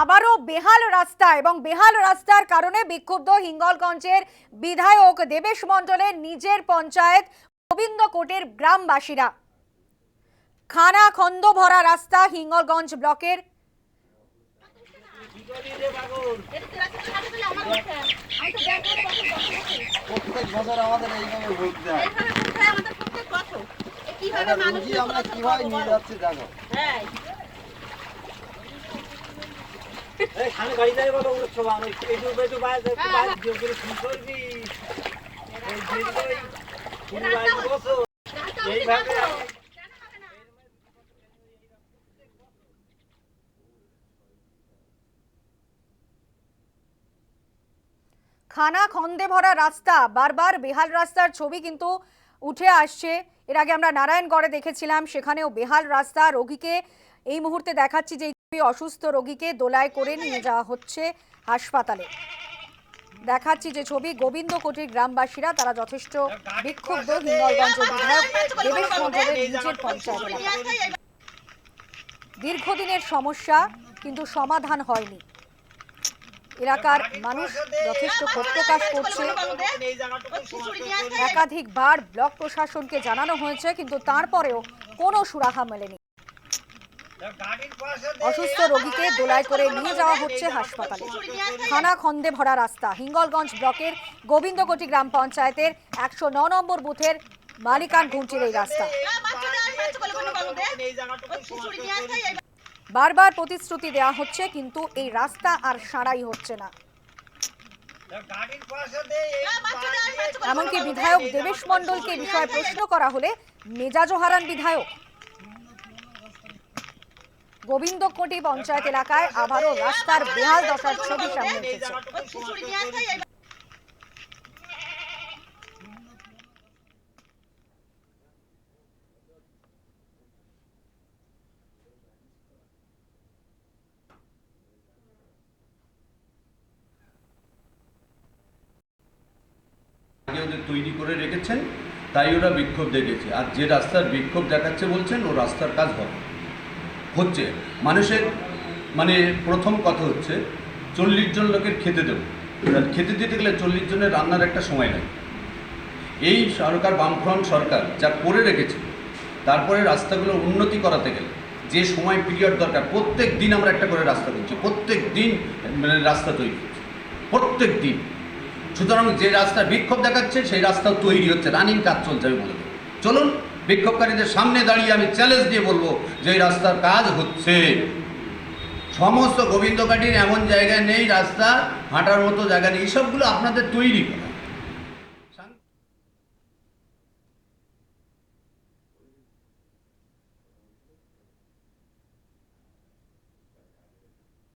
আবারও বেহাল রাস্তা এবং বেহাল রাস্তার কারণে বিক্ষুব্ধ হিঙ্গলগঞ্জের বিধায়ক দেবেশ মণ্ডলের নিজের পঞ্চায়েত গোবিন্দ কোটের গ্রামবাসীরা। খানা খন্দ ভরা রাস্তা হিঙ্গলগঞ্জ ব্লকের। প্রত্যেক বছর আমাদের এইভাবে ভোট দেয়। একটা আমরা কীভাবে নিয়ে যাচ্ছি দেখো। খানে খন্দে ভরা রাস্তা, বারবার বেহাল রাস্তার ছবি কিন্তু উঠে আসছে। এর আগে আমরা নারায়ণগড়ে দেখেছিলাম, সেখানেও বেহাল রাস্তা। রোগীকে এই মুহূর্তে দেখাচ্ছি যে এই অসুস্থ রোগীকে দোলায় করে নিয়ে যাওয়া হচ্ছে হাসপাতালে। দেখাচ্ছি যে ছবি গোবিন্দ কোটির গ্রামবাসীরা, তারা যথেষ্ট বিক্ষুব্ধ। হিঙ্গলগঞ্জ বিধায়ক দেবেশ মন্ডলের নিজের পঞ্চায়েত দীর্ঘদিনের সমস্যা, কিন্তু সমাধান হয়নি। এলাকার মানুষ যথেষ্ট ক্ষোভ প্রকাশ করছে। একাধিকবার ব্লক প্রশাসনকে জানানো হয়েছে, কিন্তু তারপরেও কোনো সুরাহা মেলেনি। অসুস্থ রোগীকে দোলায় করে নিয়ে যাওয়া হচ্ছে হাসপাতালে। খানা খন্দে ভরা রাস্তা। হিঙ্গলগঞ্জ ব্লকের গোবিন্দকটি গ্রাম পঞ্চায়েতের একশো নম্বর বুথের মালিকান ঘুঞ্চির এই রাস্তা। বারবার প্রতিশ্রুতি দেওয়া হচ্ছে, কিন্তু এই রাস্তা আর সারাই হচ্ছে না। এমনকি বিধায়ক দেবেশ মণ্ডলকে এ বিষয়ে প্রশ্ন করা হলে মেজাজও হারান বিধায়ক। গোবিন্দকোটি পঞ্চায়েত এলাকায় আবারও রাস্তার বেহাল দশার ছবি সামনে এসেছে। ওদের তৈরি করে রেখেছেন তাই ওরা বিক্ষোভ দেখেছে আর যে রাস্তার বিক্ষোভ দেখাচ্ছে বলছেন ও রাস্তার কাজ হবে হচ্ছে। মানুষের মানে প্রথম কথা হচ্ছে, চল্লিশ জন লোকের খেতে দেবো। খেতে দিতে গেলে চল্লিশ জনের রান্নার একটা সময় লাগে। এই সরকার, বামফ্রন্ট সরকার যা করে রেখেছে, তারপরে রাস্তাগুলো উন্নতি করাতে গেলে যে সময় পিরিয়ড দরকার, প্রত্যেক দিন আমরা একটা করে রাস্তা করছি। প্রত্যেক দিন মানে রাস্তা তৈরি করছি প্রত্যেক দিন। সুতরাং যে রাস্তা বিক্ষোভ দেখাচ্ছে, সেই রাস্তাও তৈরি হচ্ছে। রানিং কাজ চলছে, আমি বলে চলুন বিক্ষোভকারীদের সামনে দাঁড়িয়ে আমি চ্যালেঞ্জ দিয়ে বলব যে এই রাস্তার কাজ হচ্ছে। সমস্ত গোবিন্দকাঠির এমন জায়গা নেই, রাস্তা, হাঁটার মতো জায়গা নেই এইসবগুলো আপনাদের তৈরি করা।